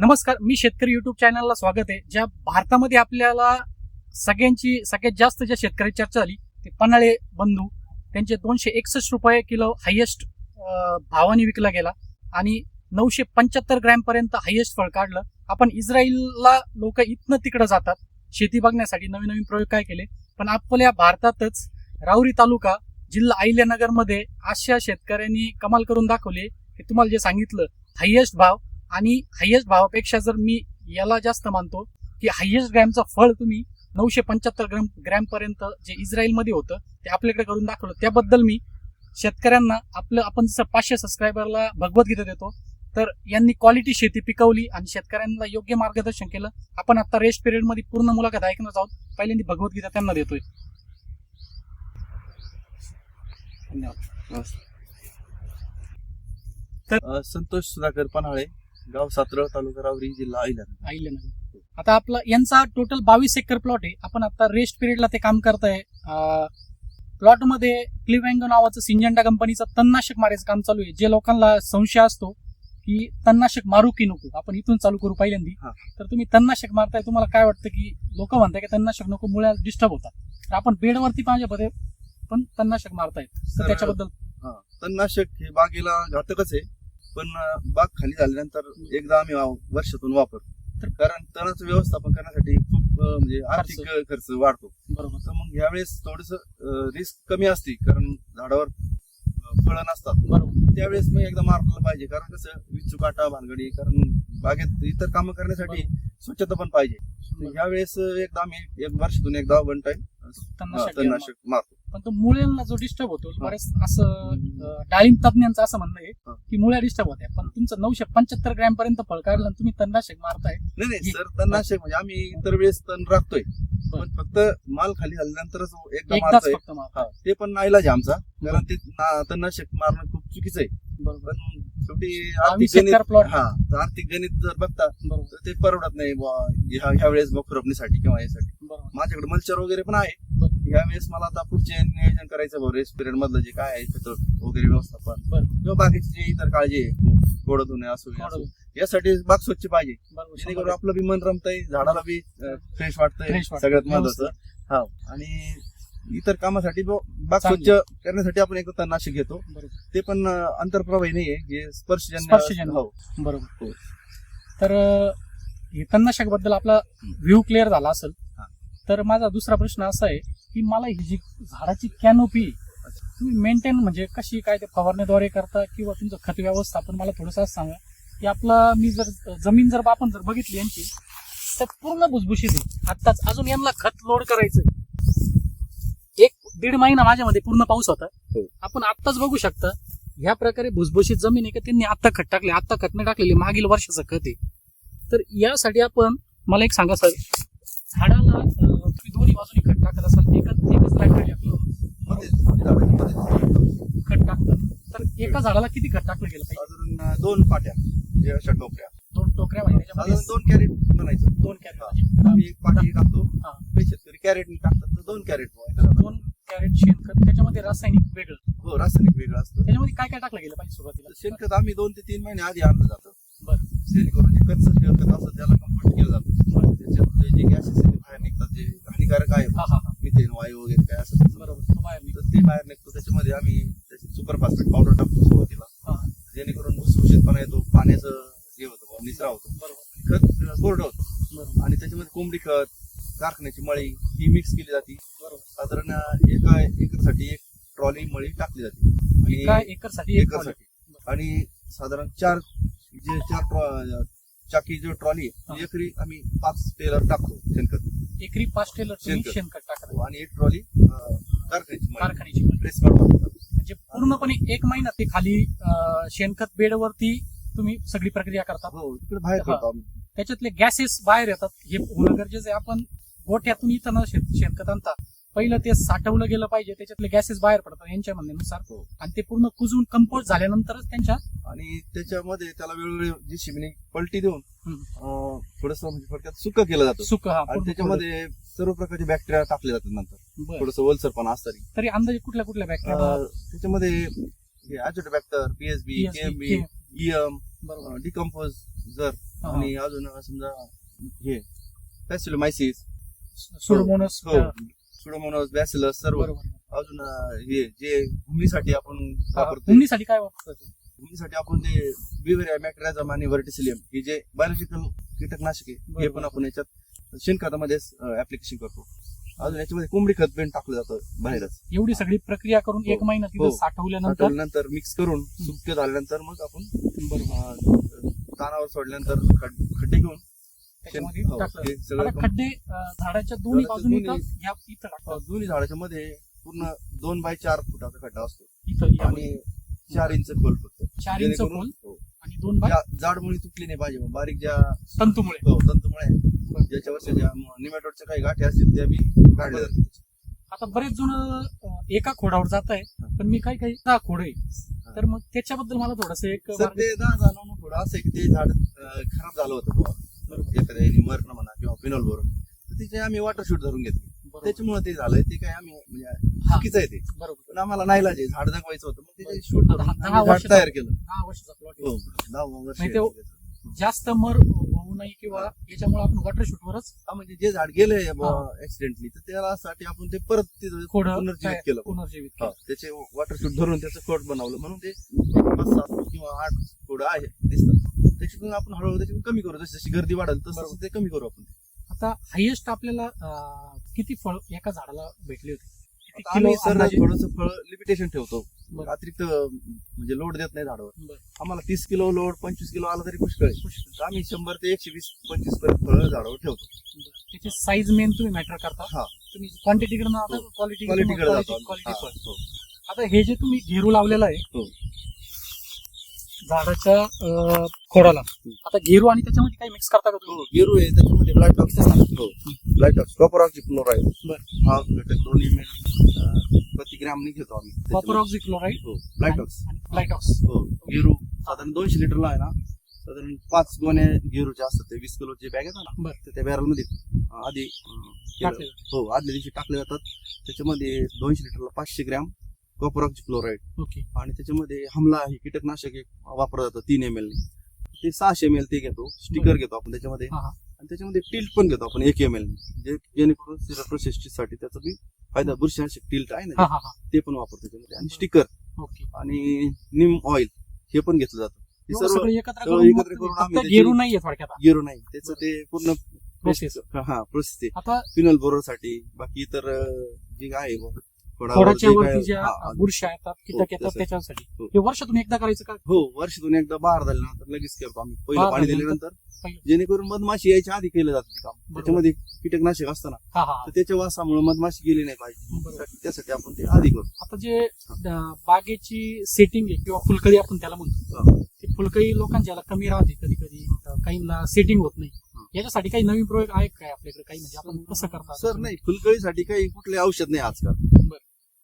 नमस्कार मी शेतकरी युट्यूब चॅनलला स्वागत आहे. ज्या भारतामध्ये आपल्याला सगळ्यांची सगळ्यात जास्त ज्या शेतकरी चर्चा झाली ते पन्हाळे बंधू. त्यांचे दोनशे एकसष्ट रुपये किलो हायेस्ट भावाने विकला गेला आणि नऊशे पंच्याहत्तर ग्रॅमपर्यंत हायेस्ट फळ काढलं. आपण इस्रायलला लोक इथनं तिकडं जातात. शेती बघण्यासाठी नवीन नवीन प्रयोग काय केले? पण आपल्या भारतातच राऊरी तालुका जिल्हा अहिल्यानगरमध्ये अशा शेतकऱ्यांनी कमाल करून दाखवले की तुम्हाला जे सांगितलं हायेस्ट भाव आणि हायेस्ट भावापेक्षा जर मी याला जास्त मानतो की हायेस्ट ग्रॅमचं फळ तुम्ही नऊशे पंच्याहत्तर ग्रॅम ग्रॅम पर्यंत जे इस्रायलमध्ये होतं ते आपल्याकडे करून दाखवलं. त्याबद्दल मी शेतकऱ्यांना आपलं आपण जसं पाचशे सबस्क्रायबरला भगवद्गीता देतो तर यांनी क्वालिटी शेती पिकवली आणि शेतकऱ्यांना योग्य मार्गदर्शन केलं. आपण आता रेस्ट पिरियडमध्ये पूर्ण मुलाखत ऐकणार आहोत. पहिल्यांदा भगवद्गीता त्यांना देतोय. धन्यवाद. तर संतोष सुधाकर पन्हाळे. गाव सातरळ तालुका रावरी जिल्हा अहिल्यानगर. आता आपला यांचा टोटल बावीस एकर प्लॉट आहे. आपण आता रेस्ट पिरियडला ते काम करताय. प्लॉटमध्ये क्लिवँगो नावाचं सिंजंटा कंपनीचं तणनाशक मारायचं काम चालू आहे. जे लोकांना संशय असतो की तणनाशक मारू की नको आपण इथून चालू करू पहिल्यांदी. हा. तर तुम्ही तणनाशक मारताय तुम्हाला काय वाटतं की लोक म्हणताय की तणनाशक नको मुळे डिस्टर्ब होतात. तर आपण बेडवरती माझ्यामध्ये पण तणनाशक मारतायत. तर त्याच्याबद्दल तणनाशक हे बागेला घातकच आहे. पण बाग खाली झाल्यानंतर एकदा आम्ही वर्षातून वापरतो. तर- कारण तणाचं व्यवस्थापन करण्यासाठी खूप म्हणजे आर्थिक खर्च वाढतो. बरोबर. तर मग यावेळेस थोडस रिस्क कमी असते कारण झाडावर फळं नसतात. बरोबर. त्यावेळेस मग एकदा मारलं पाहिजे कारण कसं विचू काटा भानगडी कारण बागेत इतर कामं करण्यासाठी स्वच्छता पण पाहिजे. यावेळेस एकदा आम्ही एक वर्षातून एकदा वन टाइम तणनाशक मारतो. पण तो मुळ्यांना जो डिस्टर्ब होतो. बरेच असं डाळिंब तज्ञांचं असं म्हणणं आहे. की मुळ्या डिस्टर्ब होत्या. पण तुमचं नऊशे पंच्याहत्तर ग्रॅम पर्यंत फळ काढलं आणि तुम्ही तणनाशक मारताय. नाही नाही सर तणनाशक म्हणजे आम्ही इतर वेळेस तण राखतोय. पण फक्त माल खाली झाल्यानंतरच एकदा मारतोय. ते पण नाईलाज आमचा. कारण ते तणनाशक मारणं खूप चुकीचं आहे. पण शेवटी आर्थिक गणित प्लॉट हा आर्थिक गणित जर बघता तर ते परवडत नाही ह्या वेळेस खुरपणीसाठी किंवा यासाठी. माझ्याकडे मल्चर वगैरे पण आहे. बरं. ह्या वेळेस मला आता पुढचे नियोजन करायचं भाऊ रेस्ट पिरियड मधलं जे काय आहे खतं वगैरे व्यवस्थापन. किंवा बाकीची जे इतर काळजी आहे गोड धुणे असो हे यासाठी बाग स्वच्छ पाहिजे. जेणेकरून आपलं बी मन रमतंय झाडाला बी फ्रेश वाटतंय. सगळ्यात महत्वाचं. हा आणि इतर कामासाठी बाग. स्वच्छ करण्यासाठी आपण एक तणनाशक घेतो. ते पण अं, आंतरप्रवाही नाहीये जे स्पर्शजन्य. हो. बरोबर. हो. तर हे तणनाशकबद्दल आपला व्ह्यू क्लिअर झाला असेल. हा. तर माझा दुसरा प्रश्न असा आहे की मला ही जी झाडाची कॅनोपी तुम्ही मेंटेन म्हणजे कशी काय ते फवारण्याद्वारे करता किंवा तुमचं खत व्यवस्थापन मला थोडंसं सांगा. की आपला मी जर जमीन जर आपण जर बघितली यांची तर पूर्ण भुसभुशीत आहे. आत्ताच अजून यांना खत लोड करायचं एक दीड महिना माझ्यामध्ये पूर्ण पाऊस होता. हो. आपण आत्ताच बघू शकता ह्या प्रकारे भुसभुशीत जमीन आहे का त्यांनी आत्ता खत टाकले आत्ता खत नाही टाकलेले मागील वर्षाचं खत आहे. तर यासाठी आपण मला एक सांगा सर झाडाला दोन्ही बाजूनी खत टाकत असाल एकच एकच झाडाच्या मध्ये खत टाकतं तर एका झाडाला किती खत टाकलं गेलं साधारण दोन पाट्या जे अशा टोपऱ्या दोन टोकऱ्या म्हणजे दोन कॅरेट बनायचं दोन कॅरेट आम्ही एक पाटी टाकतो. हा. काही शेतकरी कॅरेट टाकतात तर दोन कॅरेट दोन कॅरेट शेणखत त्याच्यामध्ये रासायनिक वेगळं. हो रासायनिक वेगळं असतं. त्याच्यामध्ये काय काय टाकलं गेलं पाहिजे सुरुवातीला? शेणखत आम्ही दोन ते तीन महिने आधी आणलं जातं. बरं. जेणेकरून जे कच्चं शेणखत असतं त्याला कम्पोस्ट केलं जातं. त्याच्यात जे गॅसेस बाहेर निघतात जे हानिकारक आहे. हा हा हा. मिथेन वायू वगैरे काय असं बरोबर तो बाहेर निघतो. तर ते बाहेर निघतो त्याच्यामध्ये आम्ही त्याची सुपर फॉस्फेट पावडर टाकतो सुरुवातीला. हा. जेणेकरून भुसभुशीतपणा येतो पाण्याचं हे होतं बुवा, निचरा होतो. बरोबर. खत कोरडं होतं. बरोबर. आणि त्याच्यामध्ये कोंबडी खत कारखान्याची मळी ही मिक्स केली जाते. बरोबर. साधारण एका एकरसाठी एक ट्रॉली मळी टाकली जाते. आणि एकरसाठी एक एकरसाठी. आणि साधारण चार जे चार ट्रॉ- चाकी जो ट्रॉली हा. आहे एकरी आम्ही पाच टेलर टाकतो शेणखत. एकरी पाच टेलर तुम्ही शेणखत. शेणखत टाकता. आणि एक ट्रॉली अं, कारखान्याची म्हणजे पूर्णपणे एक महिना ते खाली अं, शेणखत बेडवरती तुम्ही सगळी प्रक्रिया करता. हो इकडे बाहेर हा. करतो आम्ही. त्याच्यातले गॅसेस बाहेर येतात. हे होणं गरजेचं आहे. आपण गोठ्यातून इथं न शेत- शेणखत आणता पहिलं ते साठवलं गेलं पाहिजे त्याच्यातले गॅसेस बाहेर पडतात यांच्या म्हणण्यानुसार. हो. आणि ते पूर्ण कुजून कंपोस्ट झाल्यानंतरच त्यांच्या आणि त्याच्यामध्ये त्याला वेगवेगळे जी शिमणी पलटी देऊन हम्म, थोडस म्हणजे थोडक्यात सुकं केलं जातं. सुक हा आणि पूर्ण त्याच्यामध्ये सर्व प्रकारचे बॅक्टेरिया टाकले जातात नंतर. बरं. थोडस ओलसरपणा असतं तरी. अंदाजे कुठल्या कुठल्या बॅक्टेरिया अं, त्याच्यामध्ये Azotobacter PSB PSB, KMB EM बरोबर. डिकम्पोज जर हा. आणि अजून समजा हे पॅसिलोमायसिस सुडोमोनस हो. सुडोमोनस बॅसिलस सर्व. बरोबर अजून अं, हे जे भूमीसाठी आपण वापरतो भूमीसाठी काय वापरतात भूमीसाठी आपण ते बिवेरिया मॅक्टराझम आणि व्हर्टिसिलियम हे जे बायोलॉजिकल कीटकनाशक आहे हे बरोबर. पण आपण याच्यात शेणखतामध्ये ऍप्लिकेशन करतो. अजून याच्यामध्ये कोंबडी खत पण टाकलं जातं बाहेरच. एवढी सगळी प्रक्रिया करून हो. एक महिना तिथं हो. साठवल्यानंतर? नंतर मिक्स करून सुके झाल्यानंतर मग आपण बरोबर. अं, तानावर सोडल्यानंतर खड- खड्डे घेऊन त्याच्यामध्ये हो, टाकलं. हे आता सगळं खड्डे अं, झाडाच्या दोन्ही झाडाच्या बाजूनी दोन्ही- इथं टाकतात. दोन्ही झाडाच्या मध्ये पूर्ण दोन बाय चार फुटाचा खड्डा असतो. इथं यामध्ये. आणि चार इंच खोल फक्त. चार इंच जेणेकरून, खोल हो, आणि दोन बाय ज्या जाड मुळी तुटली नाही पाहिजे मग. बारीक ज्या तंतुमुळे. हो, तंतुमुळे. ज्याच्यावर ज्या निमॅटोडच्या काही गाठी असतील त्या बी काढल्या जातात आता बरेच जण अं, एका खोडावर जात आहे पण मी काही काही दहा खोड आहे तर मग त्याच्याबद्दल मला थोडस एक सर ते दहा जाणवणं थोडं असं आहे की ते झाड अं, खराब झालं होतं बुवा. एखाद्या ह्यानी मरण म्हणा किंवा फिनॉल भरून तर तिचे आम्ही वॉटर शूट धरून घेतले. त्याच्यामुळे ते झालंय ते काय आम्ही म्हणजे हा. चुकीचं आहे ते. बरोबर. पण आम्हाला नाही लाजे झाड जगवायचं होतं मग त्याचे शूट धरून दहा- आम्ही दहा झाड वर्षाचा- तयार केलं. दहा वर्षाचा प्लॉट हो दहा वर्ष नाही ते- झाले. जास्त मर होऊ नये किंवा याच्यामुळे आपण वॉटर शूटवरच हा, म्हणजे जे झाड गेलंय ऍक्सिडेंटली तर त्यासाठी आपण ते परत तिथं खोड पुनर्जीवित केलं. पुनर्जीवित हा, केलं. त्याचे वॉटर शूट धरून त्याचं खोड बनवलं. म्हणून ते पाच सात किंवा आठ खोड आहे दिसतात. त्याच्यातून आपण हळूहळू त्याच्यातून कमी करू जशी जशी गर्दी वाढेल तसं बरोबर. ते कमी करू आपण आता हायेस्ट आपल्याला अं, किती फळ एका झाडाला भेटले होते किती आता आम्ही सर अंदाजे? थोडस फळ लिमिटेशन ठेवतो बरं. अतिरिक्त म्हणजे लोड देत नाही झाडावर बरं. आम्हाला तीस किलो लोड पंचवीस किलो आला तरी पुष्कळ आहे. पुष्कळ. तर आम्ही शंभर ते एकशे वीस पंचवीसपर्यंत फळ झाडावर ठेवतो त्याची साईज मेन तुम्ही मॅटर करता हा तुम्ही क्वालिटी क्वालिटीकडे जातो आम्ही. क्वालिटी हा, पण हो. आता हे जे तुम्ही घेरू लावलेलं आहे हो. झाडाच्या खोडाला. आता घेरू आणि त्याच्यामध्ये काही मिक्स करता का तुम्ही? हो, गेरू आहे त्याच्यामध्ये ब्लाइट टॉक्स हो ब्लाइट टॉक्स कॉपर ऑक्सिक्लोराईड बरं. हा घटक दोन एम एल प्रति ग्रॅमनी घेतो आम्ही. कॉपर ऑक्झिक्लोराईड हो ब्लाइट टॉक्स लाईटॉक्स हो गेरू साधारण दोनशे लिटरला आहे ना साधारण पाच गोण्या गेरूच्या असतात ते वीस किलोचे बॅग येतात ना बरं. त्या बॅरलमध्ये अं, आधी हो आदल्या दिवशी टाकले जातात. त्याच्यामध्ये दोनशे लिटरला पाचशे ग्रॅम कॉपर ऑक्सिक्लोराईड ओके. आणि त्याच्यामध्ये हमला हे कीटकनाशक एक वापरलं जातं तीन एम एल ते सहाशे एम एल ते घेतो स्टिकर. घेतो आपण त्याच्यामध्ये. आणि त्याच्यामध्ये टिल्ट पण घेतो आपण एक एम एल जे जेणेकरून सिराप्रोसिसची साठी त्याचा बी फायदा बुरशीनाशक टिल्ट आहे ना ते पण वापरतो त्याच्यामध्ये. आणि स्टिकर ओके. आणि निम ऑइल हे पण घेतलं जातं. सर्व एकत्र करून आम्ही गेलो नाही. त्याचं ते पूर्ण प्रोसेस हा प्रोसेस आता फिनल बाकी इतर जे आहे खोडाच्या वरती ज्या हा, हा. बुरशा येतात कीटक येतात. त्याच्यासाठी हो. हे वर्षातून एकदा करायचं का हो वर्षातून एकदा बहार झाल्यानंतर लगेच करतो आम्ही पहिलं पाणी दिल्यानंतर. जेणेकरून मधमाशी यायच्या आधी केलं जातं काम त्याच्यामध्ये कीटकनाशक असतं ना हा हा तर त्याच्या वासामुळे मधमाशी गेली नाही पाहिजे. त्यासाठी- आपण ते आधी करतो आता जे बागेची सेटिंग आहे किंवा फुलकळी आपण त्याला म्हणतो. ते फुलकळी लोकांच्या कमी राहते कधी कधी काहींना सेटिंग होत नाही. याच्यासाठी काही नवीन प्रयोग आहेत काय आपल्याकडे काही म्हणजे आपण कसं करता सर नाही फुलकळीसाठी काही कुठले औषध नाही आजकाल बरं.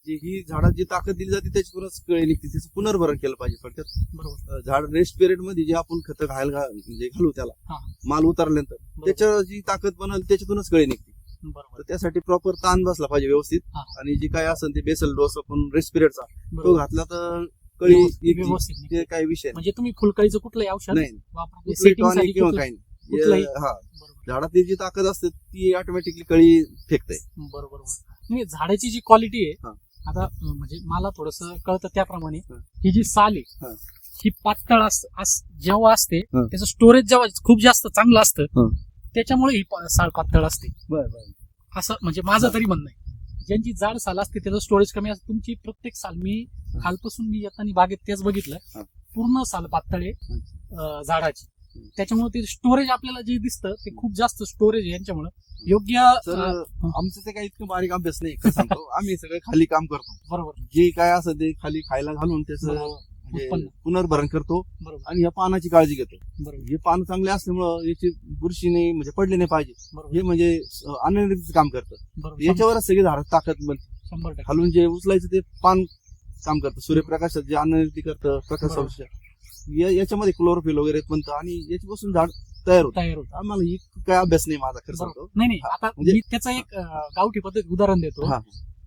जी ही झाडात जी ताकद दिली जाते त्याच्यातूनच कळी निघते त्याचं पुनर्भरण केलं पाहिजे फक्त बरोबर झाड रेस्ट पिरियडमध्ये जे आपण खत घाल घा- म्हणजे घालू त्याला हा. माल उतरल्यानंतर त्याच्या जी ताकद बनल त्याच्यातूनच कळी निघते बरोबर त्यासाठी प्रॉपर ताण बसला पाहिजे व्यवस्थित हा. आणि जे काय असेल ते बेसल डोस आपण रेस्ट पिरियडचा तो बरोबर घातला तर कळी व्यवस्थित- येते. व्यवस्थित निघते. ते काही विषय नाही. म्हणजे तुम्ही फुलकळीचं कुठलंही औषध नाही वापरते किंवा कुठलं- काही नाही कुठलंही? हे- हा बरोबर झाडातली जी ताकद असते ती ऑटोमॅटिकली कळी फेकते बरोबर बरोबर. नाही झाडाची जी क्वालिटी आहे. आता अं, म्हणजे मला थोडस कळतं त्याप्रमाणे हा. ही जी साल. आहे ही पातळ अस अस- जेव्हा असते हा. त्याचं स्टोरेज जेव्हा खूप जास्त चांगलं हा. असतं त्याच्यामुळे ही पा- साल पातळ असते बरं असं म्हणजे माझं. तरी म्हणणं आहे ज्यांची जाड साल असते त्याचं स्टोरेज कमी असतं तुमची प्रत्येक साल मी हा. खालपासून मी येताना बागेत तेच बघितलं हा. पूर्ण साल पातळ आहे अं, झाडाची. त्याच्यामुळे ते स्टोरेज आपल्याला जे दिसतं ते खूप जास्त स्टोरेज यांच्यामुळे. योग्य तर अं, आमचं ते काही इतकं बारीक अभ्यास नाही सांगतो. आम्ही सगळं खाली काम करतो. बरोबर. जे काय असं ते खाली खायला घालून त्याचं बरोबर. म्हणजे उत्पन्न. पुनर्भरण करतो बरोबर. आणि या पानाची काळजी घेतो. बरोबर. हे पान चांगले असल्यामुळं याची बुरशी नाही म्हणजे पडली नाही पाहिजे. बरोबर. हे म्हणजे अनलिटिक काम करतं. बरोबर. याच्यावरच सगळी झाड ताकद बनते शंभर टक्के. खालून जे उचलायचं ते पान काम करतं. सूर्यप्रकाशात जे अनलिटी करतं प्रकाश बरोबर. संश्लेषण. या- याच्यामध्ये क्लोरोफिल वगैरे बनतं आणि याच्यापासून झाड तयार होतं. तयार होत. आम्हाला ही काय अभ्यास नाही माझा खरं सांगतो. नाही नाही. हा, आता म्हणजे- मी त्याचं एक अं, गावठी पद्धत उदाहरण देतो. हा.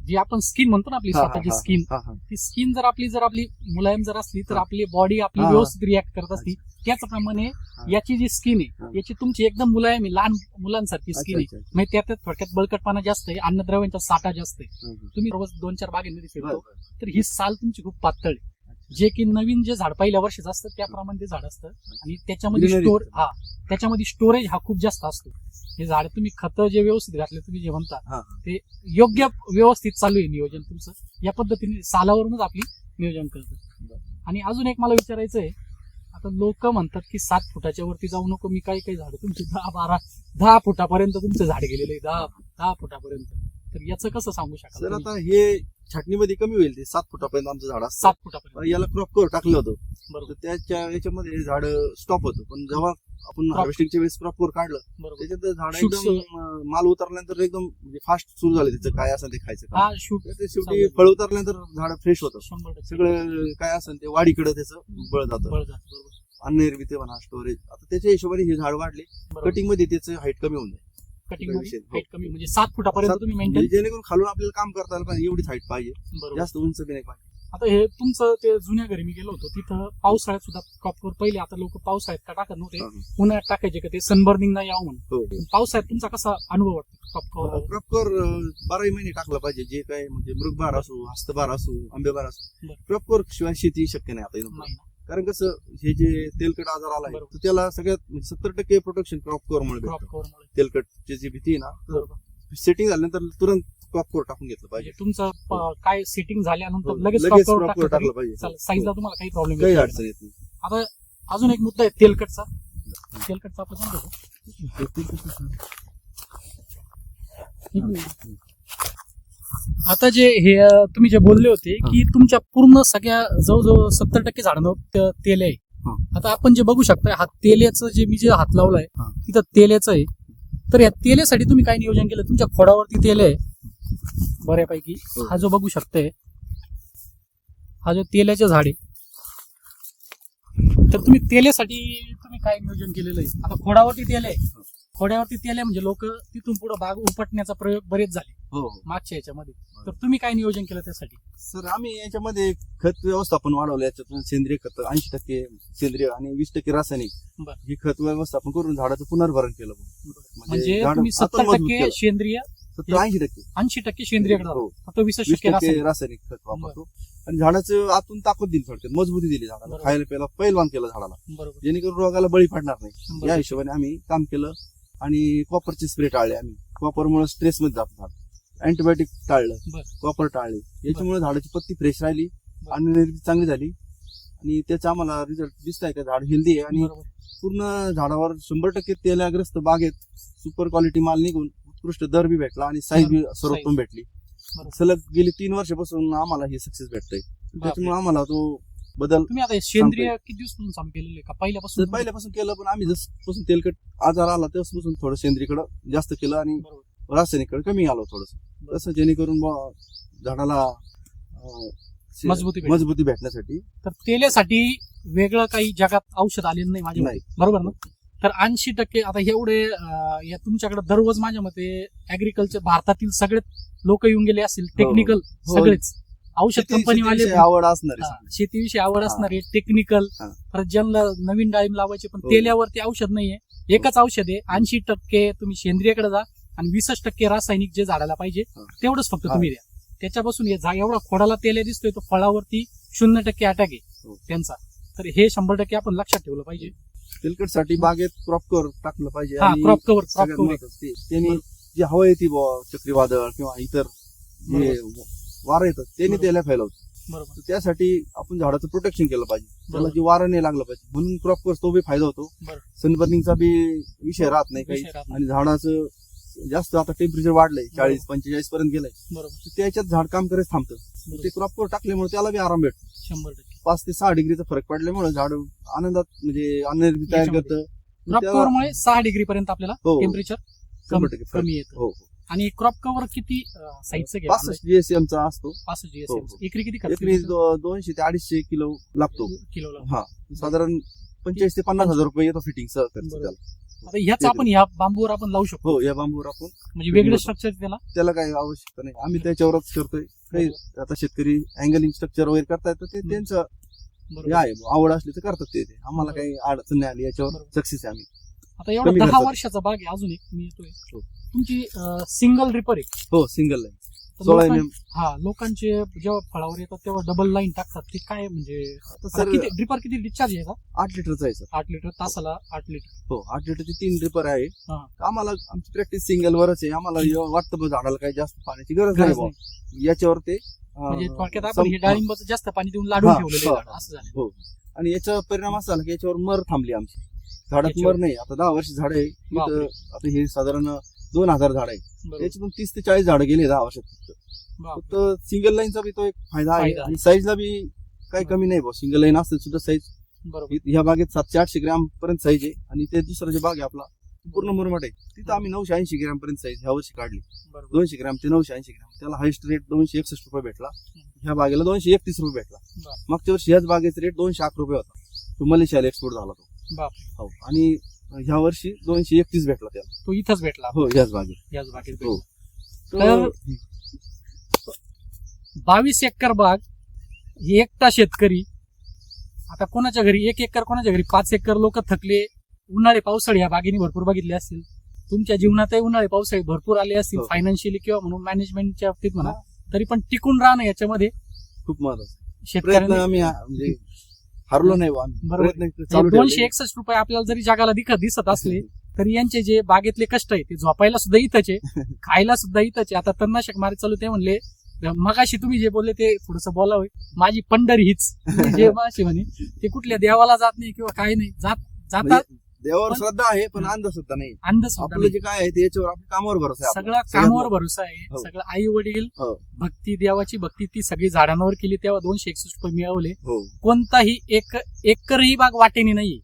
जी आपण स्किन म्हणतो ना आपली हा, हा, स्वतःची हा, स्किन हा, हा. ती स्किन जर आपली जर आपली मुलायम जर असली तर हा. आपली बॉडी आपली हा. व्यवस्थित रिॲक्ट करत असती. त्याचप्रमाणे याची जी स्किन हा. आहे याची तुमची एकदम मुलायम आहे लहान मुलांसारखी स्किन आहे. अच्छा, अच्छा. म्हणजे त्यात थोडक्यात बळकटपणा जास्त आहे अन्नद्रव्यांचा साठा जास्त आहे. तुम्ही रोज दोन चार बागेमध्ये बरं, फिरतो बरं. तर ही साल तुमची खूप पातळ आहे. जे की नवीन जे झाड पहिल्या वर्षीच असतं त्याप्रमाणे ते झाड असतं आणि त्याच्यामध्ये Greenery. स्टोर हा त्याच्यामध्ये स्टोरेज हा खूप जास्त असतो हे झाड तुम्ही खतं जे व्यवस्थित घातले तुम्ही जे म्हणता हा. ते योग्य व्यवस्थित चालू आहे नियोजन तुमचं या पद्धतीने सालावरूनच आपली नियोजन करतं आणि अजून एक मला विचारायचं आहे आता लोक म्हणतात की सात फुटाच्या वरती जाऊ नको मी काही काही झाड तुमचे दहा बारा दहा फुटापर्यंत तुमचं झाड गेलेलं आहे दहा दहा फुटापर्यंत तर याचं कसं सांगू शकाल सर तुम्ही? आता हे छाटणीमध्ये कमी होईल ते सात फुटापर्यंत आमचं झाड असतं. सात फुटापर्यंत. याला क्रॉप कव्हर टाकलं होतं. बरोबर. तर त्याच्या याच्यामध्ये झाड स्टॉप होतं. पण जेव्हा आपण. हार्वेस्टिंगच्या वेळेस क्रॉप कव्हर काढलं बरोबर. त्याच्यात झाड Shoots. एकदम अं, माल उतरल्यानंतर एकदम म्हणजे फास्ट सुरू झालं त्याचं काय असेल ते खायचं काम. हा शूट तर ते शेवटी फळ उतरल्यानंतर झाड फ्रेश होतं शंभर टक्के. सगळं काय असेल ते वाढीकडे त्याचं बळ जातं. बरोबर. अन्न निर्मिती म्हणा स्टोरेज आता त्याच्या हिशोबाने हे झाड वाढले. बरोबर. कटिंगमध्ये त्याचं हाईट कमी होऊन जाईल. कटिंग height कमी म्हणजे सात फुटापर्यंत तुम्ही मेंटेन म्हणजे जेणेकरून खालून आपल्याला काम करता आलं पाहिजे एवढीच हाईट पाहिजे जास्त उंच बी नाही पाहिजे. आता हे तुमचं ते जुन्या घरी मी गेलो होतो तिथं पावसाळ्यात सुद्धा क्रॉपवर पहिले आता लोक पावसाळ्यात का टाकत नव्हते हा, हा. उन्हाळ्यात टाकायचे का ते सनबर्निंग नाही यावं म्हणून. हो पण पावसाळ्यात तुमचा कसा अनुभव वाटतो क्रॉप क्रॉपकर बाराही महिने टाकलं पाहिजे जे काय म्हणजे मृगबार असो हस्तबार असो आंबेबार असो. क्रॉपकर शिवाय शेती शक्य नाही आता कारण कसं हे जे तेलकट आजार आलाय बरोबर. तर त्याला सगळ्यात म्हणजे सत्तर टक्के प्रोटेक्शन क्रॉपकर मुळे क्रॉप भेटतं कव्हरमुळे तेलकटची जी भीती आहे ना बरोबर. सेटिंग झाल्यानंतर तुरंत क्रॉपकर टाकून घेतलं म्हणजे पाहिजे. तुमचं प- काय सेटिंग झाल्यानंतर हो, लगेच क्रॉप टाकलं टाकलं पाहिजे. साईजला तुम्हाला काही प्रॉब्लेम काही अडचण येत नाही. आता अजून एक मुद्दा आहे तेलकटचा. तेलकटचा आपण सांगतो आता जे हे तुम्ही जे बोलले होते की तुमच्या पूर्ण सगळ्या जवळजवळ सत्तर टक्के झाडांवर तेल आहे. आता आपण जे बघू शकता हा तेल्याचं जे मी जे हात लावलाय. तिथं तेल्याचं आहे. तर या तेल्यासाठी तुम्ही काय नियोजन केलं? तुमच्या खोडावरती तेल आहे. बऱ्यापैकी. हो. हा जो बघू शकताय हा जो तेल्याचं झाड आहे. तर तुम्ही तेल्यासाठी तुम्ही काय नियोजन केलेलं आहे? आता खोडावरती तेल आहे. खोड्यावरती तेल म्हणजे लोक तिथून पुढे बाग उपटण्याचा प्रयोग बरेच झाले हो. मागच्या याच्यामध्ये. तर तुम्ही काय नियोजन केलं त्यासाठी? सर आम्ही याच्यामध्ये खत व्यवस्थापन वाढवलं. याच्यातून सेंद्रिय खत ऐंशी टक्के सेंद्रिय आणि वीस टक्के रासायनिक बरं. ही खत व्यवस्थापन करून झाडाचं पुनर्भरण केलं म्हणजे झाड तुम्ही आतून सत्तर टक्के केलं. सेंद्रिय सत्तर ऐंशी टक्के. ऐंशी टक्के सेंद्रिय हो. फक्त वीस वीस टक्के टक्के रासायनिक. रासायनिक खत वापरतो. आणि झाडाचं आतून ताकद दिली थोडक्यात. मजबूती दिली झाडाला. बरोबर. खायला प्यायला पैलवान केलं झाडाला. बरोबर. जेणेकरून रोगाला बळी पडणार नाही. या. हिशोबाने आम्ही काम केलं. आणि कॉपरचे स्प्रे टाळले आम्ही. कॉपरमुळे स्ट्रेस मध्ये जात झाड अँटीबायोटिक टाळलं. कॉपर टाळले. याच्यामुळे झाडाची पत्ती फ्रेश राहिली. आणि चांगली झाली. आणि त्याचा आम्हाला रिझल्ट दिसत आहे का? झाड हेल्दी आहे आणि पूर्ण झाडावर शंभर टक्के तेलाग्रस्त बागेत सुपर क्वालिटी माल निघून उत्कृष्ट दर बी भेटला आणि साईज बी. सर्वोत्तम भेटली. सलग गेली तीन वर्षापासून आम्हाला हे सक्सेस भेटतंय. त्याच्यामुळे आम्हाला तो बदल तुम्ही आता हे सेंद्रिय किती दिवस चालू केलेलं आहे का? पहिल्यापासून तर पहिल्यापासून केलं पण आम्ही जसपासून तेलकट आजार आला तेव्हापासून थोडं सेंद्रीकडे जास्त केलं आणि बरोबर. रासायनिककडे कमी आलो थोडस. तसं जेणेकरून बुवा झाडाला अं, मजबूती भेटेल. मजबूती भेटण्यासाठी. तर तेल्यासाठी वेगळं काही जगात औषध आलेलं नाही माझ्या नाही. मते. बरोबर ना? तर ऐंशी टक्के आता एवढे अं, या तुमच्याकडे दररोज माझ्या मते ऍग्रिकल्चर भारतातील सगळे लोक येऊन गेले असतील टेक्निकल हो. सगळेच. औषध कंपनीवाले शेतीविषयी आवड असणार हा, शेतीविषयी आवड असणारे टेक्निकल हा. परत ज्यांना नवीन डाळिंब लावायचे पण हो. तेल्यावरती औषध नाहीये एकच औषध आहे ऐंशी टक्के तुम्ही सेंद्रियकडे जा आणि वीसच टक्के रासायनिक जे झाडाला पाहिजे हा. तेवढंच फक्त हा. तुम्ही द्या त्याच्यापासून हे झा- एवढा खोडाला तेल दिसतोय तो फळावरती शून्य टक्के अटॅक आहे हो. त्यांचा तर हे शंभर टक्के आपण लक्षात ठेवलं पाहिजे तेलकटसाठी बागेत क्रॉप टाकलं पाहिजे हा आणि क्रॉप कव्हर क्रॉप सगळ्यात कव्हर महत्त्वाचं ते त्यांनी जी हवा येते बुवा चक्रीवादळ किंवा इतर जे वारं येतात. त्यांनी. त्याला फैलावतं बरोबर. तर त्यासाठी आपण झाडाचं प्रोटेक्शन केलं पाहिजे. त्याला. जे वारं नाही लागलं पाहिजे. म्हणून क्रॉप कव्हर तो बी फायदा होतो. बरं. सनबर्निंगचा बी विषय राहत नाही काही. विषय राहत नाही. आणि झाडाचं जास्त आता टेम्परेचर वाढलंय. चाळीस पंचेचाळीस पर्यंत गेलंय. बरोबर. तर त्याच्यात झाड काम करायचं थांबतं. बरोबर. ते क्रॉप कव्हर टाकल्यामुळे त्याला बी आराम भेटतो. शंभर टक्के. पाच ते सहा डिग्रीचा फरक पडल्यामुळे झाड आनंदात म्हणजे अन्न तयार याच्यामध्ये. करतं. क्रॉप त्याला- सहा डिग्री पर्यंत आपल्याला हो. टेम्परेचर शंभर टक्के फरक. कमी येतं. हो हो. आणि क्रॉप कव्हर किती साईजचं घ्या? पासष्ट असतो. पासष्ट हो, हो. एकरी किती खर्च एकरी दो- दोनशे ते अडीचशे किलो लागतो. किलोला हा साधारण पंचेचाळीस ते पन्नास हजार रुपये येतो फिटिंग सह खर्च बरोबर. त्याला. आता ह्याच आपण ह्या बांबूवर आपण लावू शकतो. हो या बांबूवर आपण म्हणजे वेगळं स्ट्रक्चर त्याला? त्याला काही आवश्यकता नाही. आम्ही त्याच्यावरच करतोय. काही आता शेतकरी अँगलिंग स्ट्रक्चर वगैरे करतायत तर ते त्यांचं हे बरोबर. आहे. आवड असली तर करतात ते. ते. आम्हाला काही अडचण नाही आली. याच्यावर बरोबर. सक्सेस आहे आम्ही. आता एवढा कमी दहा खर्चात. वर्षाचा बाग आहे. अजून एक मी येतोय. हो. तुमची सिंगल रिपर आहे. हो सिंगल लाईन सोळा लोकां- एम हा लोकांचे जेव्हा फळावर येतात तेव्हा डबल लाईन टाकतात. ते काय म्हणजे सर किती ड्रिपर किती डिस्चार्ज आहे का? आठ लिटरचा आहे सर. आठ लिटर तासाला आठ लिटर. हो आठ लिटरचे तीन ड्रिपर आहे. हा. आम्हाला आमची प्रॅक्टिस सिंगल वरच आहे. आम्हाला एवढं वाटतं बा झाडाला काही जास्त पाण्याची गरज नाही बुवा. याच्यावर ते अं, म्हणजे थोडक्यात आपण हे डाळिंबाचं जास्त पाणी देऊन लाडून हा, ठेवलेलं हा. झाड, असं झालं. हो. आणि याचा परिणाम असा झाला की याच्यावर मर थांबली आमची. झाडात याच्यावर? मर नाही. आता दहा वर्ष झाड आहे. बापरे. इथं आता हे साधारण दोन हजार झाड आहे बरोबर. याच्यातून तीस ते चाळीस झाडं गेले दहा वर्षात फक्त. फक्त सिंगल लाईनचा बी तो एक फायदा आहे. फायदा आहे. आणि साईजला बी काही कमी नाही बा सिंगल लाईन असेल सुद्धा साईज बरोबर. ह्या बागेत सातशे आठशे ग्रॅम पर्यंत साईज आहे. आणि ते दुसरा जे बाग आहे आपला. पूर्ण मुरमाड आहे. तिथं आम्ही नऊशे ऐंशी ग्रॅम पर्यंत साईज ह्या वर्षी काढली. बरोबर. दोनशे ग्रॅम ते नऊशे ऐंशी ग्रॅम. त्याला हायस्ट रेट दोनशे एकसष्ट रुपये भेटला. ह्या बागेला दोनशे एकतीस रुपये भेटला. मागच्या वर्षी ह्याच बागेचा रेट दोनशे अकरा रुपये होता. तो मलेशियाला एक्सपोर्ट झाला तो. बाप हो. आणि ह्या वर्षी दोनशे एकतीस भेटला त्याला तो इथंच भेटला हो ह्याच बागेत याच बागेत हो. भेटला. तर- बावीस एकर बाग हे एकटा शेतकरी आता कोणाच्या घरी एक एकर कोणाच्या घरी पाच एकर लोक थकले उन्हाळे पावसाळी या बागेने भरपूर बघितले असतील तुमच्या जीवनातही उन्हाळे पावसाळी भरपूर आले असतील हो. फायनान्शियली किंवा म्हणून मॅनेजमेंटच्या बाबतीत म्हणा तरी पण टिकून राहणं याच्यामध्ये खूप महत्वाचं प्रयत्न शेतकऱ्यांनी आम्ही हा- म्हणजे हरलो नाही बुवा आम्ही. बरोबर. प्रयत्न चालू दोनशे ठेवले. एकसष्ट रुपये आपल्याला जरी जगाला दिखत दिसत असले तरी यांचे जे बागेतले कष्ट आहे ते झोपायला सुद्धा इथंच आहे खायला सुद्धा इथंच. आहे आता तणनाशक मारे चालू ते म्हणले मगाशी तुम्ही जे बोलले ते थोडस बोलावं. माझी पंढरी हीच. तुम्ही जे माशी म्हणे ते कुठल्या देवाला जात नाही किंवा काही नाही. जात जातात. म्हणजे देवावर पण- श्रद्धा आहे पण अंधश्रद्धा नाही अंधश्रद्धा आपलं नाही. जे काय आहे ते याच्यावर आपल्या कामावर भरोसा आहे आपला. सगळा कामावर. भरोसा आहे हो. सगळं आई वडील हो. भक्ती देवाची भक्ती ती सगळी झाडांवर केली तेव्हा दोनशे एकसष्ट रुपये मिळवले हो कोणताही एक एकरही बाग वाटेनी नाहीये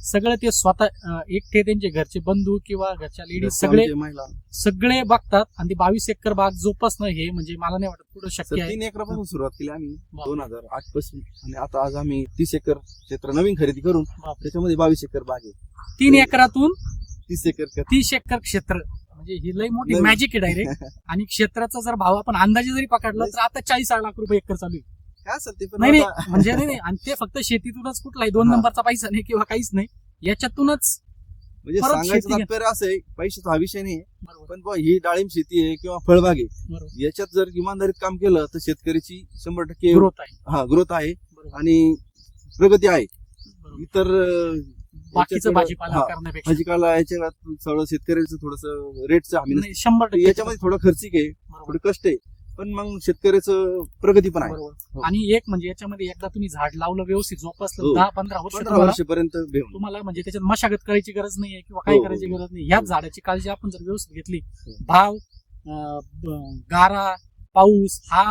सगळं ते स्वतः एकटे त्यांचे घरचे बंधू किंवा घरच्या लेडीज सगळे महिला. सगळे बघतात आणि ते बावीस एकर बाग जोपासणं हे म्हणजे मला नाही वाटत पुढे शक्य तीन एकरापासून सुरुवात केली आम्ही. दोन हजार आठपासून. आणि आता आज आम्ही तीस एकर क्षेत्र नवीन खरेदी करून. त्याच्यामध्ये बावीस एकर बाग आहे. तीन एकरातून तीस एकर कर- तीस एकर क्षेत्र. म्हणजे ही लई मोठी. मॅजिक आहे डायरेक्ट आणि क्षेत्राचा जर भाव आपण अंदाजे जरी पकडला तर आता चाळीस लाख रुपये एकर चालू आहे. काय असेल ते पण नाही नाही आता- म्हणजे नाही नाही आणि ते फक्त शेतीतूनच कुठलाही दोन हा. नंबरचा पैसा नाही किंवा काहीच नाही याच्यातूनच म्हणजे परत सांगायचं शेती- तात्पर्य असं आहे पैशाचा हा विषय नाही बरोबर. पण बुवा ही डाळिंब शेती आहे किंवा फळबाग आहे बरोबर. याच्यात जर इमानदारीत काम केलं तर शेतकरीची शंभर टक्के ग्रोथ आहे. हा ग्रोथ आहे बरोबर. आणि प्रगती आहे. बरोबर. इतर अं, बाकीचं याच्याकडं- भाजीपाला हा, करण्यापेक्षा. भाजीपाला याच्यात सगळं शेतकऱ्याचं थोडस रेटचं हमी नाही, शंभर. टक्के. याच्यामध्ये थोडं खर्चिक आहे बरोबर. थोडं कष्ट आहे. पण मग शेतकऱ्याचं प्रगती पण आहे बरोबर हो. आणि एक म्हणजे याच्यामध्ये एकदा तुम्ही झाड लावलं व्यवस्थित जोपासलं हो. दहा पंधरा वर्ष पंधरा तुम्हाला वर्षापर्यंत भेटून तुम्हाला म्हणजे त्याच्यात मशागत करायची गरज नाहीये किंवा काही हो, हो, करायची हो. गरज नाही ह्याच हो. झाडाची काळजी आपण जर व्यवस्थित घेतली हो. भाव अं, ब- गारा पाऊस हा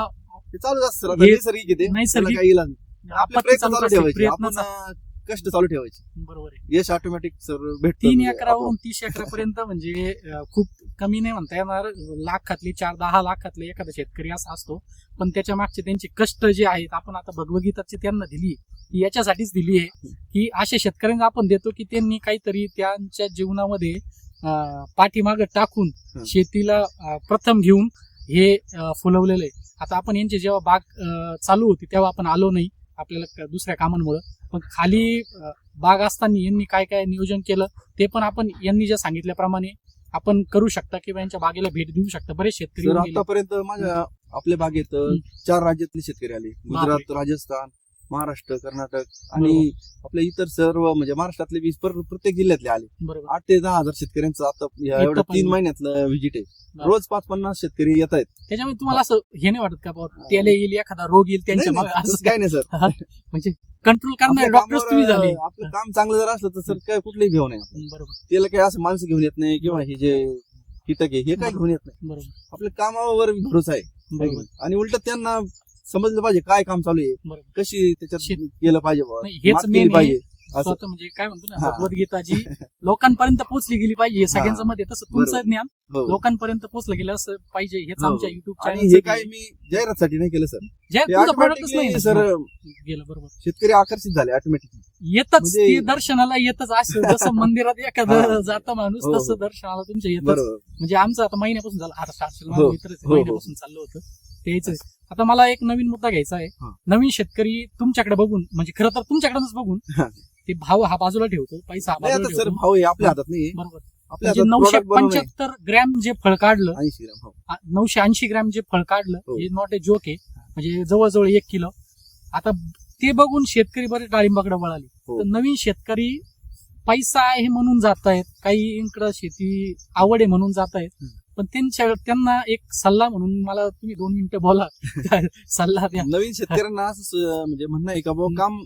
ते चालूच असतं आता हे नैसर्गिक नैसर्गिक काही इलाज नाही. आपले आपत्ती प्रयत्न चालूच चालू असते, ठेवायचे प्रयत्न आपण चालू- अं, कष्ट चालू ठेवायचे. बरोबर आहे. यश ऑटोमॅटिक सर भेटत. तीन एकरावरून तीस एकरापर्यंत म्हणजे अं, खूप कमी नाही म्हणता येणार. लाखातले चार दहा लाखातले एखादा शेतकरी असा असतो. पण त्याच्या मागचे त्यांचे कष्ट जे आहेत आपण आता भगवद्गीताची त्यांना दिली ती याच्यासाठीच दिली आहे की अशा शेतकऱ्यांना आपण देतो की त्यांनी काहीतरी त्यांच्या जीवनामध्ये अं, पाठीमागं टाकून हं. शेतीला अं, प्रथम घेऊन हे अं, फुलवलेलं आहे. आता आपण यांची जेव्हा बाग अं, चालू होती तेव्हा आपण आलो नाही आपल्याला क- दुसऱ्या कामांमुळे. पण खाली बाग असताना यांनी काय काय नियोजन केलं ते पण आपण यांनी जे सांगितल्याप्रमाणे आपण करू शकता किंवा यांच्या बागेला भेट देऊ शकता. बरेच शेतकरी. आतापर्यंत माझ्या आपल्या बागेत चार राज्यातले शेतकरी आले. गुजरात राजस्थान महाराष्ट्र कर्नाटक आणि आपल्या इतर सर्व म्हणजे महाराष्ट्रातले वीस पर- प्रत्येक जिल्ह्यातले आले. बरोबर. आठ ते दहा हजार शेतकऱ्यांचं आता या पण- तीन महिन्यातलं व्हिजिट आहे. रोज पाच पन्नास शेतकरी येत आहेत. त्याच्यामुळे तुम्हाला असं हे नाही वाटत का बाबा त्याला येईल एखादा रोग येईल त्यांच्या मागे असं काय नाही सर. म्हणजे कंट्रोल करणारे आपल्या डॉक्टर्स कामावर, तुम्ही झाले आपलं काम चांगलं जर असलं तर सर काय कुठलंही घेऊन आहे आपण. बरोबर. त्याला काही असं माणसं घेऊन येत नाही किंवा हे जे कीटक आहे हे काय घेऊन येत नाही. बरोबर. आपल्या कामावर भरोसा आहे. बरोबर. आणि उलट त्यांना समजलं पाहिजे काय काम चालू आहे बरोबर कशी त्याच्यात शेत- केलं पाहिजे बुवा. नाही, हेच मात main केली आहे. पाहिजे असं स्वतः म्हणजे काय म्हणतो ना हा. भगवद्गीता जी लोकांपर्यंत पोहोचली गेली पाहिजे हे सगळ्यांचं मत आहे तसं तुमचं बरोबर. ज्ञान हो लोकांपर्यंत पोहोचलं गेलं असं पाहिजे हेच हो. आमच्या युट्यूब आणि हे काय चॅनल मी जाहिरातसाठी नाही केलं सर जे हे तुमचं प्रोडक्टच नाही automatically. सर गेलं बरोबर शेतकरी आकर्षित झाले ऑटोमॅटिकली येतच म्हणजे- ते दर्शनाला येतच असं जसं मंदिरात एखादं हा. जातं माणूस हो, हो. तसं दर्शनाला तुमच्या येतच बरोबर म्हणजे आमचं आता महिन्यापासून झालं आता सातशे हो, मित्रच आहे, हो, हो. महिन्यापासून चाललं होतं ते यायचं आहे. आता मला एक नवीन मुद्दा घ्यायचा आहे हा. नवीन शेतकरी तुमच्याकडे बघून म्हणजे खरं तर तुमच्याकडेच बघून हा. ते भाव हा बाजूला ठेवतो पैसा हा नाही बाजूला आता सर ठेवतो भाऊ हे आपल्या हातात नाही बरोबर आपल्या म्हणजे हातात नऊशे product बनवणं आहे. पंच्याहत्तर ग्रॅम जे फळ काढलं ग्राम हो आ- नऊशे ऐंशी ग्रॅम जे फळ काढलं हो. हे नॉट ए जोक आहे म्हणजे जवळजवळ एक किलो आता ते बघून शेतकरी बरेच डाळिंबाकडे वळाले हो. तर नवीन शेतकरी पैसा आहे म्हणून जात आहेत काही इकडं शेती आवड आहे म्हणून जात आहेत हम्म. पण त्यांच्या त्यांना एक सल्ला म्हणून मला तुम्ही दोन मिनिटं बोला. सल्ला द्या. नवीन शेतकऱ्यांना असं म्हणजे म्हणणं आहे का बाबा काम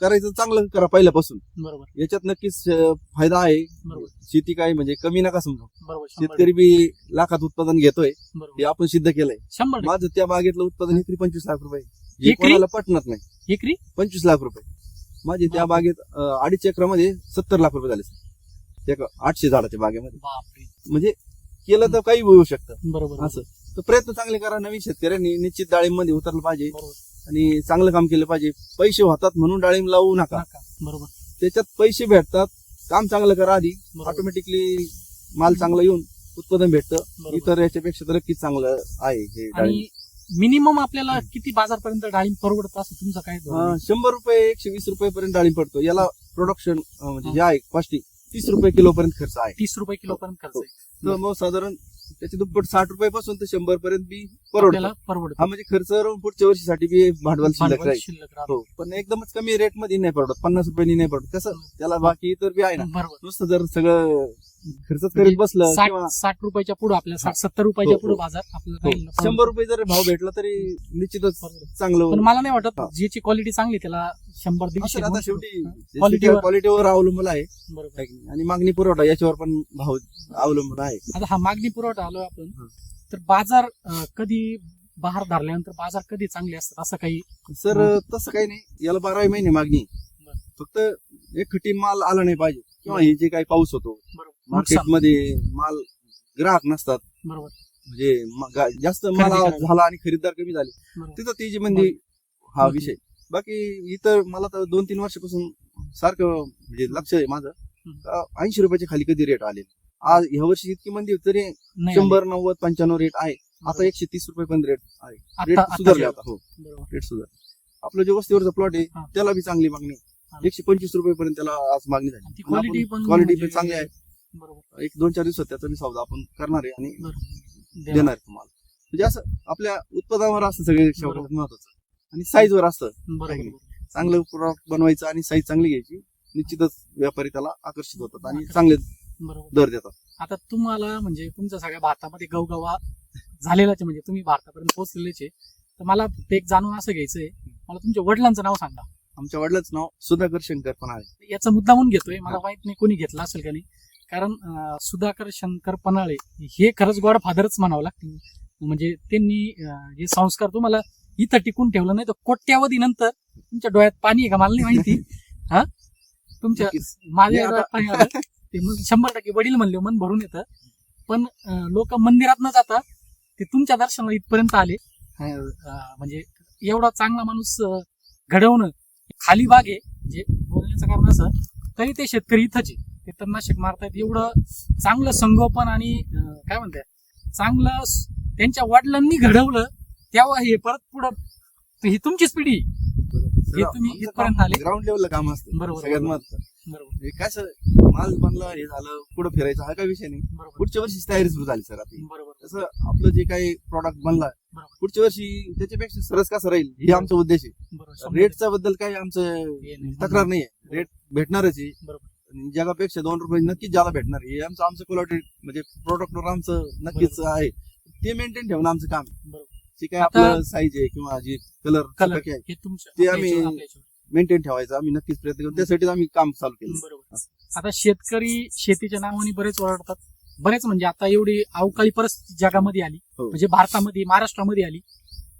करायचं चांगलं करा पहिल्यापासून. बरोबर. याच्यात नक्कीच फायदा आहे. बरोबर. शेती काय म्हणजे कमी नका समजू बरोबर शंभर शेतकरी बी लाखात उत्पादन घेतोय. टक्के, हे आपण सिद्ध केलंय. शंभर टक्के. माझं त्या बागेतलं उत्पादन एकरी पंचवीस लाख रुपये हे एकरी? कोणाला पटणार नाही. एकरी? पंचवीस लाख रुपये. माझे त्या. बागेत अं, अडीच एकरामध्ये सत्तर लाख रुपये झाले. एक आठशे झाडाच्या बागेमध्ये. बापरे. म्हणजे केलं तर काही होऊ शकतं. बरोबर. असं. तर प्रयत्न चांगले करा. नवीन शेतकऱ्यांनी निश्चित डाळिंबमध्ये उतरलं पाहिजे. बरोबर. आणि चांगलं काम केलं पाहिजे. पैसे होतात म्हणून डाळिंब लावू नका. नका. बरोबर. त्याच्यात पैसे भेटतात. काम चांगलं करा आधी. बरोबर. ऑटोमॅटिकली माल चांगला येऊन उत्पादन भेटतं. बरोबर. इतर याच्यापेक्षा तर नक्कीच चांगलं आहे हे डाळिंब. आणि मिनिमम आपल्याला किती बाजारपर्यंत डाळिंब परवडत असं तुमचं काय धोरण? आहे? अं, शंभर रुपये एकशे वीस रुपये पर्यंत डाळिंब पडतो. याला प्रोडक्शन म्हणजे. जे आहे कॉस्टिंग तीस रुपये किलो पर्यंत खर्च आहे. तीस रुपये किलो पर्यंत खर्च आहे. तर मग साधारण त्याची दुप्पट साठ रुपये पासून ते शंभर पर्यंत बी परवडतं. आपल्याला परवडत. हा म्हणजे खर्च पुढच्या वर्षीसाठी बी भांडवल शिल्लक भांडवल राहील. शिल्लक राहतं. हो. पण एकदमच कमी रेटमध्ये नाही पडत पन्नास रुपयांनी नाही पडत कसं? त्याला बाकी इतर बी आहे ना. बरोबर. नुसतं जर सगळं खर्चच म्हणजे करीत बसलं साठ किंवा साठ रुपयाच्या पुढे आपल्याला साठ सत्तर रुपयाच्या हो, पुढे हो. बाजार आपल्याला हो, राहील. शंभर रुपये जरी भाव भेटला तरी निश्चितच. चांगलं पण मला नाही वाटत हा. ज्याची क्वालिटी चांगली त्याला शंभर दीडशे असं आता दोनशे शेवटी रुपये. क्वालिटीवर क्वालिटीवर अवलंबून आहे बरोबर? आणि मागणी पुरवठा याच्यावर पण भाव अवलंबून आहे आता हा मागणी पुरवठा आलोय आपण हं. तर बाजार अं, कधी बहार धरल्यानंतर बाजार कधी चांगले असतात असं काही सर. तसं काही नाही याला बाराही महिने मागणी आहे. फक्त एक खटी माल आला नाही पाहिजे. किंवा हे जे काही पाऊस होतो बरोबर. मार्केट नुकसान. मध्ये माल ग्राहक नसतात. बरोबर. म्हणजे म- जास्त माल. झाला आणि खरीददार कमी झाले. बरोबर. तिथं ती जी म्हणजे हा. विषय. बाकी इतर मला तर दोन तीन वर्षापासून सारखं म्हणजे लक्ष आहे माझं. ऐंशी रुपयाच्या खाली कधी रेट आले आज ह्या वर्षी इतकी मंदी होती तरी नाही शंभर नव्वद पंच्याण्णव रेट आहे. आता बरोबर. एकशे तीस रुपये पण रेट आहे. आता- रेट आता सुधारले आता. हो. बरोबर. रेट सुधार आपलं जे वस्तीवरचा प्लॉट आहे. त्याला बी चांगली मागणी हा. एकशे पंचवीस रुपये पर्यंत त्याला आज मागणी झाली. क्वालिटी पण क्वालिटी पण म्हणजे- चांगली आहे. बरोबर. एक दोन चार दिवसात त्याचा बी सौदा आपण करणार आहे आणि देणार. आहे तुम्हाला. म्हणजे असं आपल्या उत्पादनावर असतं सगळे. महत्वाचं. आणि असतं. बरोबर. नाही. बरोबर. चांगलं प्रॉडक्ट बनवायचं आणि साईज चांगली घ्यायची निश्चितच व्यापारी त्याला आकर्षित होतात आणि चांगले दर देतात. आता तुम्हाला म्हणजे तुमच्या सगळ्या भारतामध्ये गवगवा झालेलाच म्हणजे तुम्ही भारतापर्यंत पोहोचलेलेच. आहे तर मला एक जाणून असं घ्यायचंय. मला तुमच्या वडिलांचं नाव सांगा. आमच्या वडिलांचं नाव सुधाकर शंकर पन्हाळे याचा मुद्दा म्हणून घेतोय. मला माहीत नाही कोणी घेतला असेल का नाही. कारण अं, सुधाकर शंकर पनाळे हे खरंच गॉड फादरच म्हणावं लागतील म्हणजे त्यांनी अं, जे संस्कार तुम्हाला इथं टिकून ठेवलं नाही तर कोट्यावधी नंतर तुमच्या डोळ्यात पाणी आहे का? मला नाही माहिती. हा? तुमच्या नक्कीच. माझ्या डोळ्यात पाणी आलं. ते मग शंभर टक्के वडील म्हणले मन भरून येतं. पण लोक मंदिरात न जाता ते तुमच्या दर्शनाला इथपर्यंत आले. अं, म्हणजे एवढा चांगला माणूस अं, घडवणं खाली बाग आहे जे बोलण्याचं कारण असं तरी ते शेतकरी इथंच आहे. ते तणनाशक मारतायत. एवढं चांगलं संगोपन आणि काय म्हणतात चांगलं त्यांच्या वडिलांनी घडवलं तेव्हा हे परत पुढं ही तुमचीच पिढी. हे तुम्ही इथपर्यंत आले? ग्राउंड लेवलला काम असतं. बरोबर, सगळ्यात बरोबर. महत्वाचं. बरोबर. हे काय सर? माल बनला हे झालं पुढे फिरायचा हा काय विषय नाही. बरोबर. पुढच्या वर्षी तयारी सुरू झाली सर आता बरोबर. तसं आपलं जे काही प्रॉडक्ट बनला बरोबर. पुढच्या वर्षी त्याच्यापेक्षा सरस कसं राहील हे आमचा उद्देश आहे. बरोबर. शंभर रेटचा बद्दल काही आमचं हे नाही. तक्रार नाहीये. रेट भेटणारच आहे. बरोबर. आणि जगापेक्षा दोन रुपये नक्कीच ज्याला भेटणार आहे. हे आमचं आमचं क्वालिटी म्हणजे प्रोडक्टवर आमचं नक्कीच आहे. ते मेंटेन ठेवणं आमचं काम आहे. बरोबर. जे काय आता- आपलं साईज आहे किंवा जे कलर कलर आहे हे ते आपल्या आम्ही- याच्यावर- आपल्या याच्यावर. मेंटेन ठेवायचं. आम्ही नक्कीच प्रयत्न करू त्यासाठीच आम्ही काम चालू केलं बरोबर. आता शेतकरी शेतीच्या नावाने बरेच ओरडतात. बरेच म्हणजे आता एवढी अवकाळी परिस्थिती जगामध्ये आली हो. म्हणजे भारतामध्ये महाराष्ट्रामध्ये आली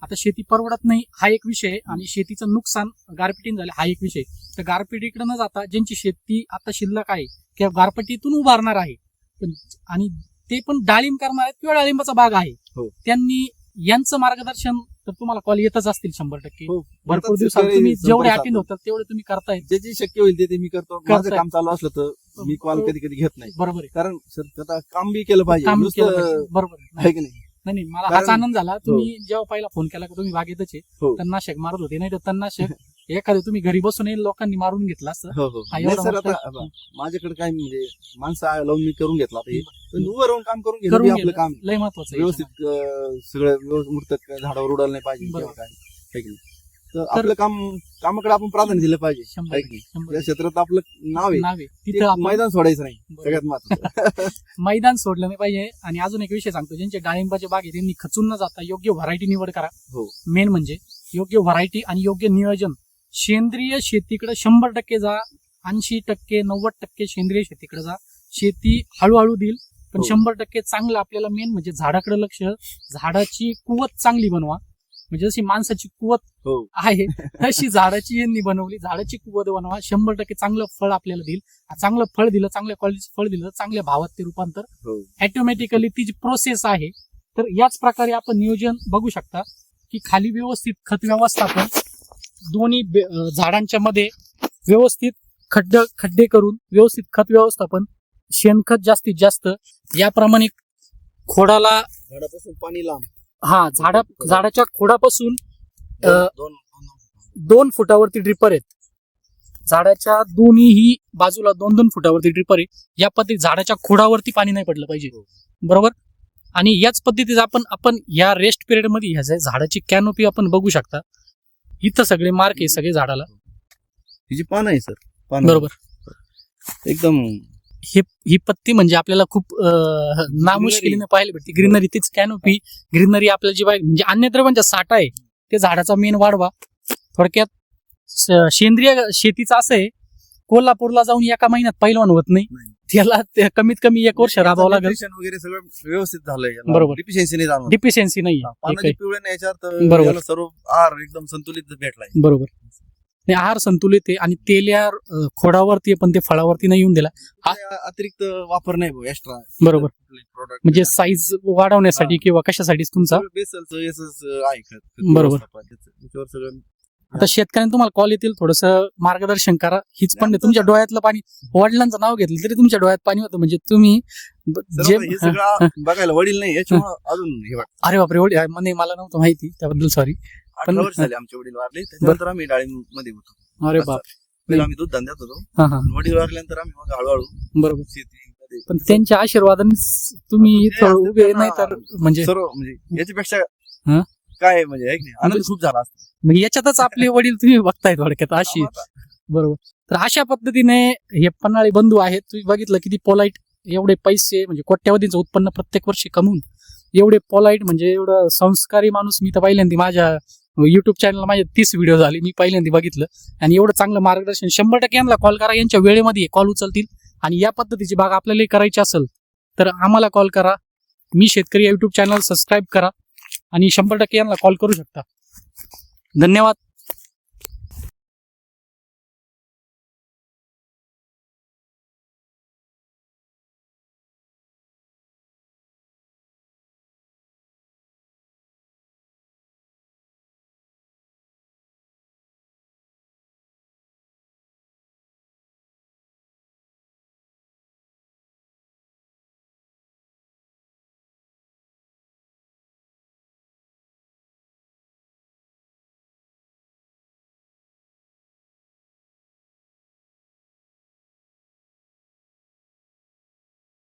आता शेती परवडत नाही हा एक विषय आहे आणि शेतीचं नुकसान गारपिटीन झालं हा एक विषय तर गारपिटीकडे न जाता ज्यांची शेती आता शिल्लक आहे किंवा गारपिटीतून उभारणार आहे पण आणि ते पण डाळिंब करणार आहेत किंवा डाळिंबाचा बाग आहे हो. त्यांनी यांचं मार्गदर्शन तर तुम्हाला कॉल येतच असतील शंभर टक्के हो. भरपूर दिवसात शेतकरी तुम्ही जेवढे संपर्कात. अटेंड होतात तेवढे तुम्ही करतायत जे जे शक्य होईल ते ते मी करतो माझं करताय. काम चालू असलं तर मी कॉल कधी कधी घेत नाही बरोबर आहे कारण सर आता काम बी केलं पाहिजे काम केलं नुसतं. बरोबर आहे. आहे की नाही नाही नाही मला कारण- हाच आनंद झाला तुम्ही जेव्हा पहिला फोन केला का तुम्ही बागेतच आहे हो. तन्नाशक मारत होते नाही तर तन्नाशक एखादं तुम्ही घरी बसूनही लोकांनी मारून घेतलं असतं हो हो. हा, नाही एवढा सर मोठा- आता आता माझ्याकडे काय म्हणजे माणसं लावून मी करून घेतला आता हे. पण उभं राहून काम करून बी आपलं काम. लय महत्वाचं आहे व्यवस्थित अं, सगळं व्यवस्थित झाडावर उडालं नाही पाहिजे बरोबर. किंवा काय है की नाही? तर आपलं काम कामाकडे आपण प्राधान्य दिलं पाहिजे. शंभर आहे की नाही? शंभर या क्षेत्रात आपलं नाव आहे. नाव आहे. ते तिथं आपण मैदान सोडायचं नाही. बरोबर. सगळ्यात महत्वाचं. मैदान सोडलं नाही पाहिजे. आणि अजून एक विषय सांगतो. ज्यांचे डाळिंबाचे बाग आहे त्यांनी खचून न जाता योग्य व्हरायटी निवड करा. हो. मेन म्हणजे योग्य व्हरायटी आणि योग्य नियोजन. सेंद्रिय शेतीकडे शंभर टक्के जा ऐंशी टक्के नव्वद टक्के सेंद्रिय शेतीकडे जा. शेती हळूहळू देईल पण हो. शंभर टक्के चांगलं आपल्याला मेन म्हणजे झाडाकडे लक्ष. झाडाची कुवत चांगली बनवा. म्हणजे जशी माणसाची कुवत हो. आहे तशी झाडाची यांनी बनवली. झाडाची कुवत बनवा. शंभर टक्के चांगलं फळ आपल्याला देईल. चांगलं फळ दिलं चांगल्या क्वालिटीचं फळ दिलं तर चांगल्या भावात ते रूपांतर हो. ऑटोमॅटिकली ती जी प्रोसेस आहे तर याच प्रकारे आपण नियोजन बघू शकता की खाली व्यवस्थित खत व्यवस्थापन दोन्ही झाडांच्या मध्ये व्यवस्थित खड्ड खड्डे करून व्यवस्थित खत व्यवस्थापन शेणखत जास्तीत जास्त याप्रमाणे खोडाला झाडापासून पाणी लांब. हा झाडा झाडाच्या खोडापासून दोन फुटावरती ड्रिपर आहेत. झाडाच्या दोन्हीही बाजूला दोन दोन फुटावरती ड्रिपर आहे. या पद्धती झाडाच्या खोडावरती पाणी नाही पडलं पाहिजे. बरोबर? आणि याच पद्धतीचं आपण आपण या रेस्ट पिरियडमध्ये ह्या झाडाची कॅनोपी आपण बघू शकता. इथं सगळे मार्क आहे सगळे झाडाला. जी पानं आहे सर. पानं. बरोबर. एकदम हे ही पत्ती म्हणजे आपल्याला खूप अं, नामुष्किलीने पाहायला भेटते. ग्रीनरी तीच कॅनोपी ग्रीनरी आपल्याला जी पाहिजे म्हणजे अन्नद्रव्यांचा साठा आहे ते झाडाचा मेन वाढवा. थोडक्यात सेंद्रिय शेतीचं असं आहे कोल्हापूरला जाऊन एका महिन्यात पैलवान होत नाही. त्याला ते कमीत कमी एक वर्ष राबावं लागेल Nutrition वगैरे सगळं व्यवस्थित झालंय बरोबर. डिफिशियन्सी नाही जाणवत डिफिशियन्सी नाही पानाची पिवळे नाही याच्यात बरोबर. याला सर्व आहार एकदम संतुलित भेटलाय बरोबर नाही आहार संतुलित आहे आणि तेल्या अं, खोडावरती आहे, पण ते फळावरती नाही येऊन दिला हा. अतिरिक्त वापर नाही एक्स्ट्रा बरोबर प्रोडक्ट म्हणजे साईज वाढवण्यासाठी किंवा कशासाठी तुमचा बेसलचं आहे. खत बरोबर. व्यवस्थापन त्याचं. त्याच्यावर सगळं आता शेतकऱ्यांनी तुम्हाला कॉल येतील थोडस मार्गदर्शन करा. हीच पण नाही. तुमच्या डोळ्यातलं पाणी वडिलांचं नाव घेतलं तरी तुमच्या डोळ्यात पाणी होतं. म्हणजे तुम्ही ब- सर्व जे हे सगळं बघायला वडील नाही याच्यामुळे अजून हे अरे बापरे वडील म्हणे मला नव्हतं माहिती त्याबद्दल सॉरी पण- अठरा वर्ष झाले आमचे वडील वारले त्याच्यानंतर आम्ही डाळिंबमध्ये होतो. अरे. बाप पहिला आम्ही दूध धंद्यात होतो. हा हा. वडील वारल्यानंतर आम्ही मग हळूहळू बरोबर. शेतीमध्ये पण त्यांच्या आशीर्वादाने तुम्ही इथं असतं उभे नाही तर म्हणजे सर्व म्हणजे याच्यापेक्षा हं? काय म्हणजे आहे की नाही? आनंद खूप झाला असता. मग याच्यातच आपले वडील तुम्ही बघताय थोडक्यात अशी. बरोबर. तर अशा पद्धतीने हे पन्हाळी बंधू आहेत. तुम्ही बघितलं किती पोलाईट एवढे पैसे म्हणजे कोट्यावधीचं उत्पन्न प्रत्येक वर्षी कमवून एवढे पोलाईट म्हणजे एवढं संस्कारी माणूस. मी तर पहिल्यांदा माझ्या युट्यूब चॅनलला माझे तीस व्हिडिओ झाले. मी पहिल्यांदा बघितलं. आणि एवढं चांगलं मार्गदर्शन शंभर टक्के यांना कॉल करा. यांच्या वेळेमध्ये कॉल उचलतील. आणि या पद्धतीची बाग आपल्याला करायची असेल तर आम्हाला कॉल करा. मी शेतकरी युट्यूब चॅनल सबस्क्राईब करा. आणि शंभर टक्के यांना कॉल करू शकता. धन्यवाद.